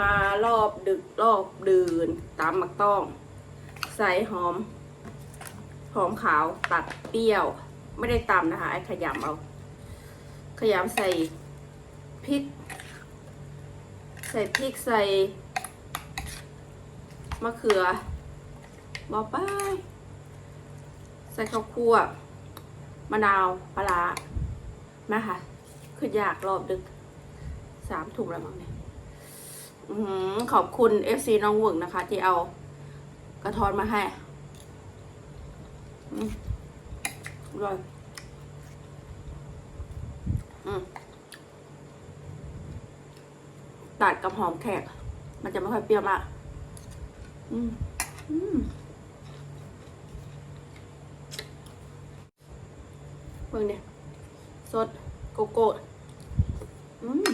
มารอบดึกรอบดื่นตามมักต้อง ใส่หอม หอมขาวตัดเปรี้ยว ไม่ได้ตำนะคะไอ้ขยำเอา ขยำใส่พริก ใส่พริกใส่มะเขือบอป้ายใส่ข้าวคั่วมะนาวปลาร้านะคะคืออยากรอบดึกสามถุงแล้วมั้งเนี่ย อขอบคุณ FC น้องหวึงนะคะ ที่เอากระทอนมาให้อร่อยอตัดกับหอมแขก มันจะไม่ค่อยเปรี้ยวมากอืมอืมเบิ่งเนี่ยสดโกโก้ อืม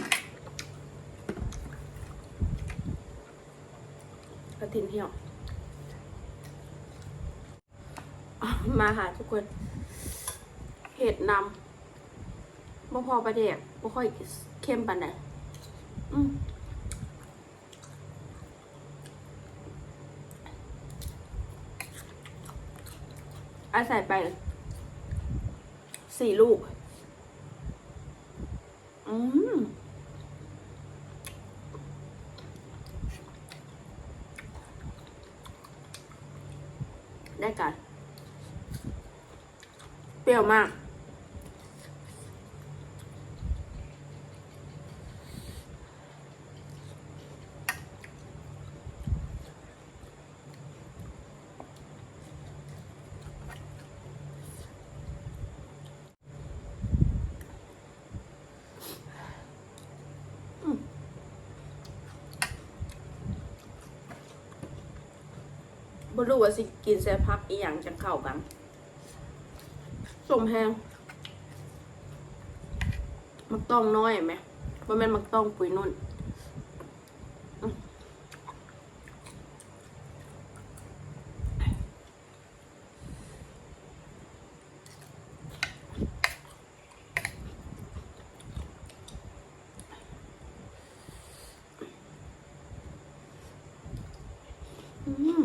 กระถินเหี่ยวอะมาค่ะทุกคนเห็ดนำบ่พอประเดกบ่ค่อยเข้มปานใดอืมอาใส่ไปสี่ลูก อืม ได้กัน เปรี้ยวมาก บ่รู้ว่าสิกินแซ่พักอีหยังจะเข้ากันสมแพงมักต้องน้อยไหมว่าแม่นมักต้องปุ๋ยนุ่นอืมอืม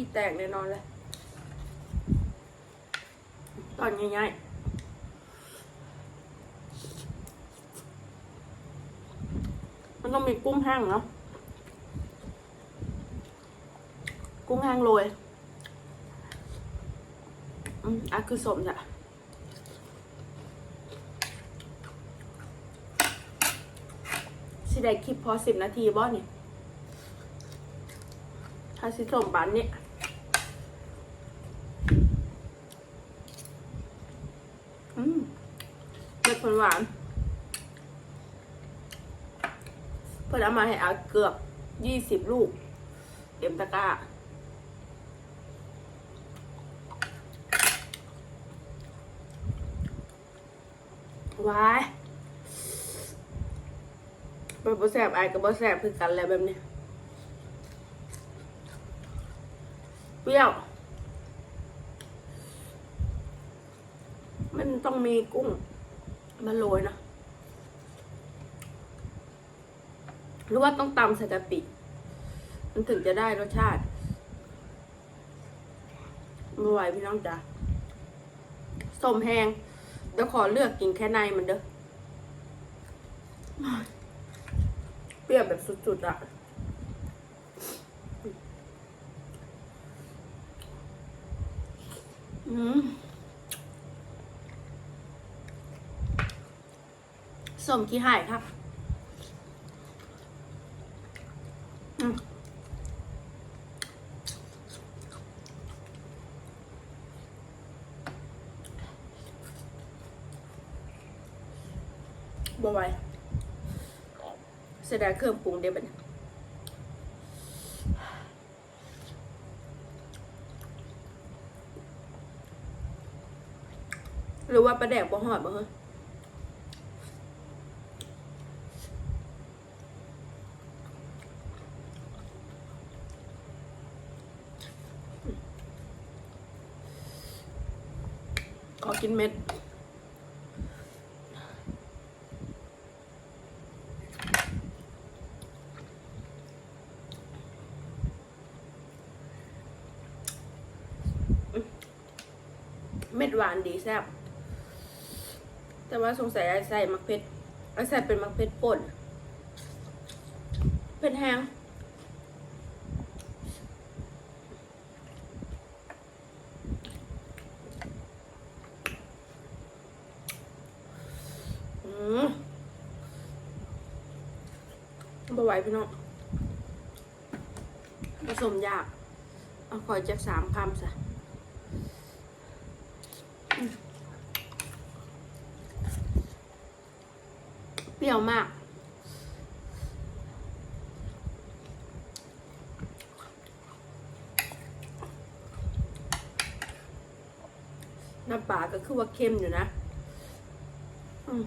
ี่แตกแน่นอนเลย ตอนง่ายๆ มันต้องมีกุ้งแห้งเนาะ กุ้งแห้งโรย อืมอะคือสมจ้ะสิได้คลิปพอสิบนาทีบ่เนี่ยถ้าสิสมบันเนี่ย อืมเม็ดผลหวานเพื่อนเอามาให้เอาเกือบยี่สิบลูกเต็มตะกร้าว้ายเป็นบแสบไอายกับบแสบคือกันแล้วแบบนี้ เปรี้ยว มันต้องมีกุ้งมาโรยนะ หรือว่าต้องตำใส่กะปิ มันถึงจะได้รสชาติไม่ไหวพี่น้องจ๋าสมแหงเดี๋ยวขอเลือกกินแค่ในมันเด้อ เปรี้ยวแบบสุดๆอะอืม สมขี้หายครับอืมบไหวยเสียดายเครื่องปรุงเดี๋ยวบัดนหรือว่าปลาแดกบ่หอดบ่เหร อขอกินเม็ด เม็ดหวานดีแซ่บ แต่ว่าสงสัยไอ้ใส่มักเพชรไอ้ใส่เป็นมักเพชรป่นเผ็ดแห้งอืมบ่ ไหวพี่น้องผสมยาก เอาขอจากสามคำซะเปรี้ยวมาก น้ำปลาก็คือว่าเค็มอยู่นะอืม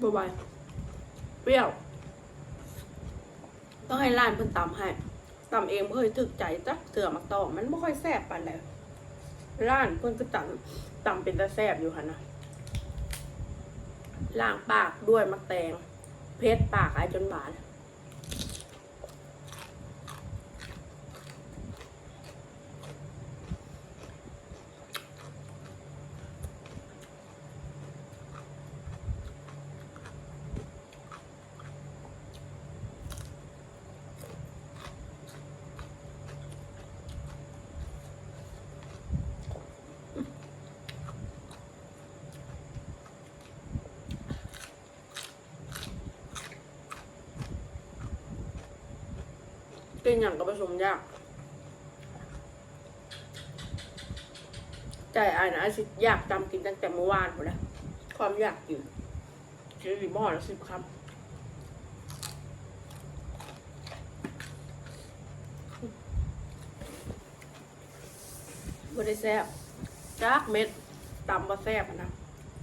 บไหวายเปรี้ยว ต้องให้ร้านเพิ่นตำให้ตำเองบ่เคยถึกใจจักเสือมักตองมันไม่ค่อยแซ่บปานใดร้านเพิ่นก็ตำตำเป็นตาแซ่บอยู่ค่นนะล้างปากด้วยมักแตงเพชรปากไอจนบาด กินอย่างก็ผสมยากใจอานะอายสิอยากจำกินตั้งแต่เมื่อวานหมดแล้วความอยากกินกินหม้อละสิบคำบ่ได้แซ่บจักเม็ดตำบ่แซ่บนะ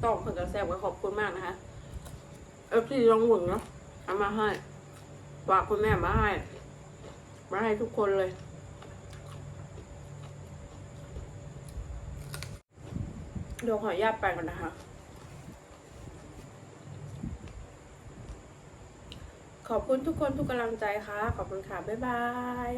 ต้องเพิ่อนก็แซ่บก็ขอบคุณมากนะคะ เอฟซีลองหมุนเนาะเอามาให้ฝากคุณแม่มาให้ มาให้ทุกคนเลย เดี๋ยวขออนุญาตไปก่อนนะคะ ขอบคุณทุกคนทุกกำลังใจค่ะ ขอบคุณค่ะ บ๊ายบาย